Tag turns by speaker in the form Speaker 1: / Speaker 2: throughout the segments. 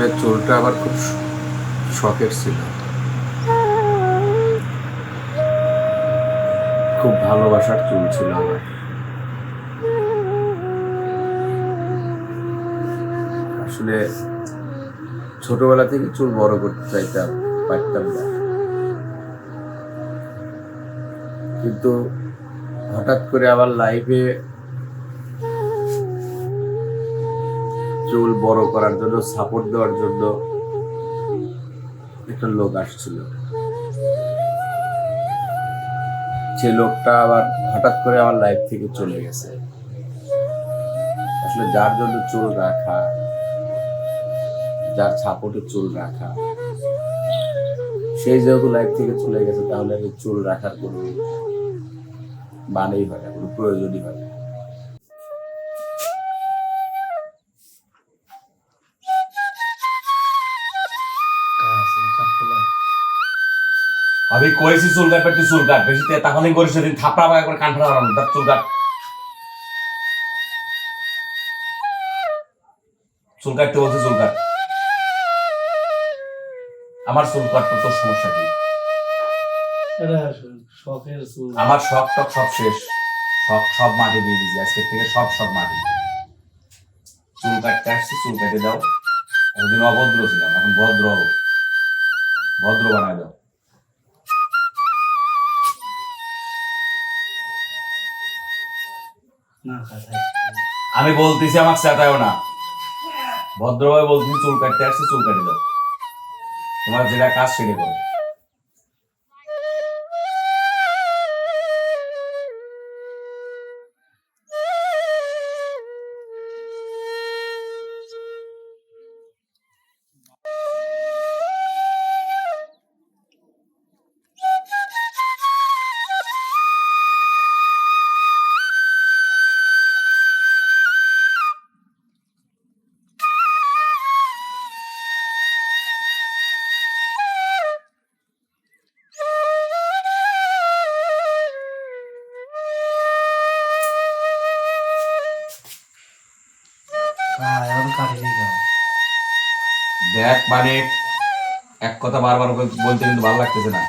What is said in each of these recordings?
Speaker 1: আসলে চুলটা আমার খুব শখের ছিল। খুব ভালোবাসার চুল ছিল আমার। আসলে ছোটবেলা থেকে চুল বড় করতে চাইতাম, পারতাম না। কিন্তু হঠাৎ করে আমার লাইফে চুল বড় করার জন্য সাপোর্ট দেওয়ার জন্য একটা লোক আসছিল। সে লোকটা আবার হঠাৎ করে আমার লাইফ থেকে চলে গেছে। আসলে যার জন্য চুল রাখা, যার সাপোর্টে চুল রাখা সেই যেহেতু লাইফ থেকে চলে গেছে, তাহলে চুল রাখার কোনো মানেই হয় না, কোনো প্রয়োজনই হয় না।
Speaker 2: আমি কয়েছি চুল কাটবে তুই চুল কাট। বেশি তাহলে করিস সেদিন থাপড়া পাকা করে কান ফাটা তার চুল কাট। চুল কাটতে বলছি চুল কাট। আমার চুল কাটতে তোর সমস্যা কি? আমার শখ টক সব শেষ। সব সব মাটি দিয়ে দিয়েছি। আজকের থেকে সব সব মাটি চুল কাটতে আসছি চুল কেটে দাও। এতদিন অভদ্র ছিলাম এখন ভদ্র হব। ভদ্র বানায় দাও। আমি বলতেছি আমার চেতায়ও না। ভদ্রভাবে বলতেছি, চুল কাটতে আসছে, চুল কাটি দাও। তোমার যেটা কাজ সেটা করো। দেখ মানে এক কথা বারবার বলতে কিন্তু ভালো লাগতেছে না।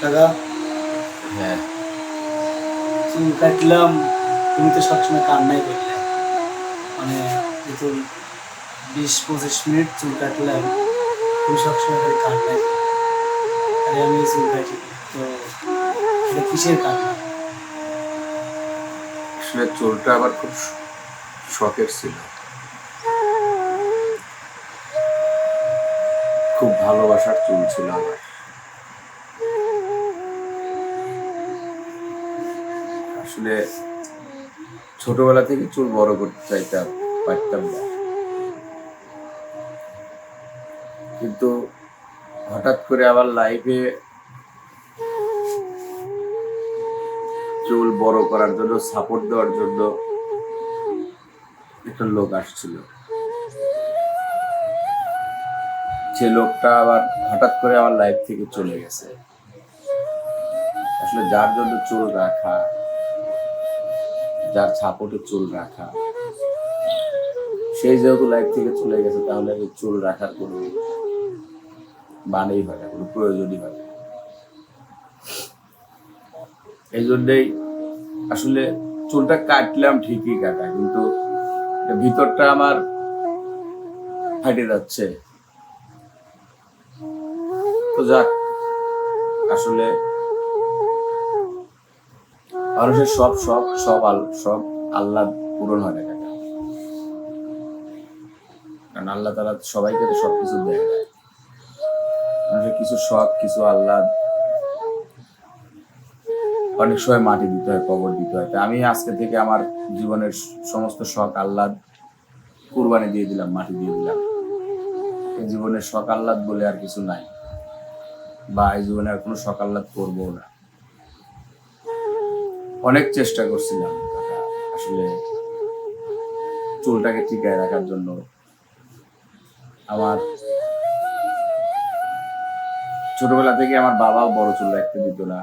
Speaker 3: কাকা
Speaker 1: হ্যাঁ।
Speaker 3: চুল কাটলাম তুমি তো সবসময় কান্নাই করলে। মানে যেহেতু বিশ পঁচিশ মিনিট চুল কাটলাম তুমি সবসময় খালি কান্নাই। আরে আমি চুল কাটি তো এটা কিসের কান্না?
Speaker 1: আসলে চুলটা আবার খুব শখের ছিল। খুব ভালোবাসার চুল ছিল আমার। আসলে ছোটবেলা থেকে চুল বড় করতে চাইতাম, পারতাম না। কিন্তু হঠাৎ করে আবার লাইফে চুল বড় করার জন্য সাপোর্ট দেওয়ার জন্য একটা লোক আসছিল। সে লোকটা আবার হঠাৎ করে আমার লাইফ থেকে চলে গেছে। আসলে যার জন্য চুল রাখা যার সাপোর্টে চুল রাখা। সেই যেহেতু লাইফ থেকে চলে গেছে, তাহলে এই চুল রাখার কোনো মানেই হয় না, কোনো প্রয়োজনই হয় না। এই জন্যেই আসলে চুলটা কাটলাম ঠিকই কাটা, কিন্তু ভিতরটা আমার ফাটে যাচ্ছে। তো যাক, আসলে মানুষের সব শখ সব আল, সব আল্লাহ পূরণ হয় না কারণ আল্লাহ তালা সবাইকে তো সবকিছু দেয়। না মানুষের কিছু শখ, কিছু আল্লাহ অনেক সময় মাটি দিতে হয়, কবর দিতে হয়। আমি আজকে থেকে আমার জীবনের সমস্ত শখ আহ্লাদ কুরবানি দিয়ে দিলাম, মাটি দিয়ে দিলাম। এই জীবনের শখ আহ্লাদ বলে আর কিছু নাই। বা এই জীবনে আর কোনো শখ আহ্লাদ করব না। অনেক চেষ্টা করছিলাম আসলে চুলটাকে টিকায় রাখার জন্য। আমার ছোটবেলা থেকে আমার বাবাও বড় চুল রাখতে দিত না,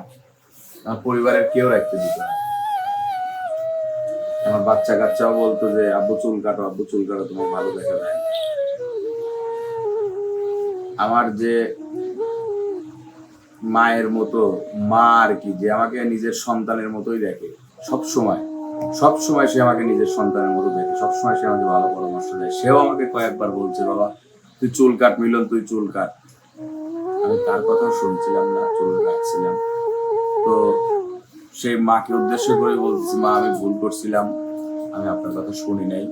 Speaker 1: আমার পরিবারের কেউ রাখতে দিত না। আমার বাচ্চা কাচ্চাও বলতো যে, আব্বু, চুল কাটো, আব্বু, চুল কাটো, তোমার ভালো দেখা যায় আমার যে মায়ের মতো, মা আর কি, যে আমাকে নিজের সন্তানের মতোই দেখে। সব সময় সব সময় সে আমাকে নিজের সন্তানের মতো দেখে, সব সময় সে আমাকে ভালো পরামর্শ দেয়। সেও আমাকে কয়েকবার বলছে, বাবা, তুই চুল কাট, মিলন, তুই চুল কাট। আমি তার কথা শুনছিলাম না, চুল কাটছিলাম। তো সেই মাকে উদ্দেশ্য করে বলতেছি মা, আমি ভুল করছিলাম, আমি আপনার কথা শুনি নাই।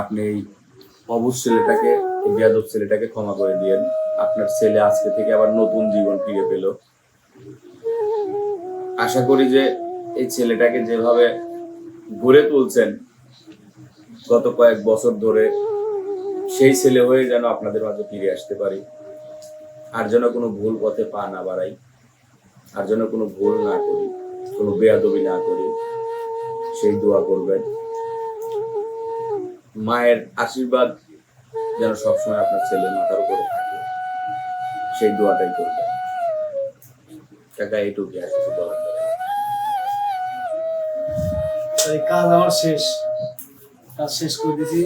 Speaker 1: আপনি এই ছেলেটাকে, এই বেয়াদব ছেলেটাকে ক্ষমা করে দিয়েন। আপনার ছেলে আজকে থেকে আবার নতুন জীবন ফিরে পেল। আশা করি যে এই ছেলেটাকে যেভাবে ঘুরে তুলছেন গত কয়েক বছর ধরে, সেই ছেলে হয়ে যেন আপনাদের মাঝে ফিরে আসতে পারি। আর যেন কোনো ভুল পথে পা না বাড়াই, আর যেন কোনো ভুল না করি, কোনো বেয়াদবি না করি, সেই দোয়া করবেন। মায়ের আশীর্বাদ যেন সবসময় আপনার ছেলে মাথার উপরে থাকে। সেই দোয়াটাই করবে। টাকা এইটুকু আর কিছু
Speaker 3: কাজ আমার শেষ। কাজ শেষ করে দিয়েছি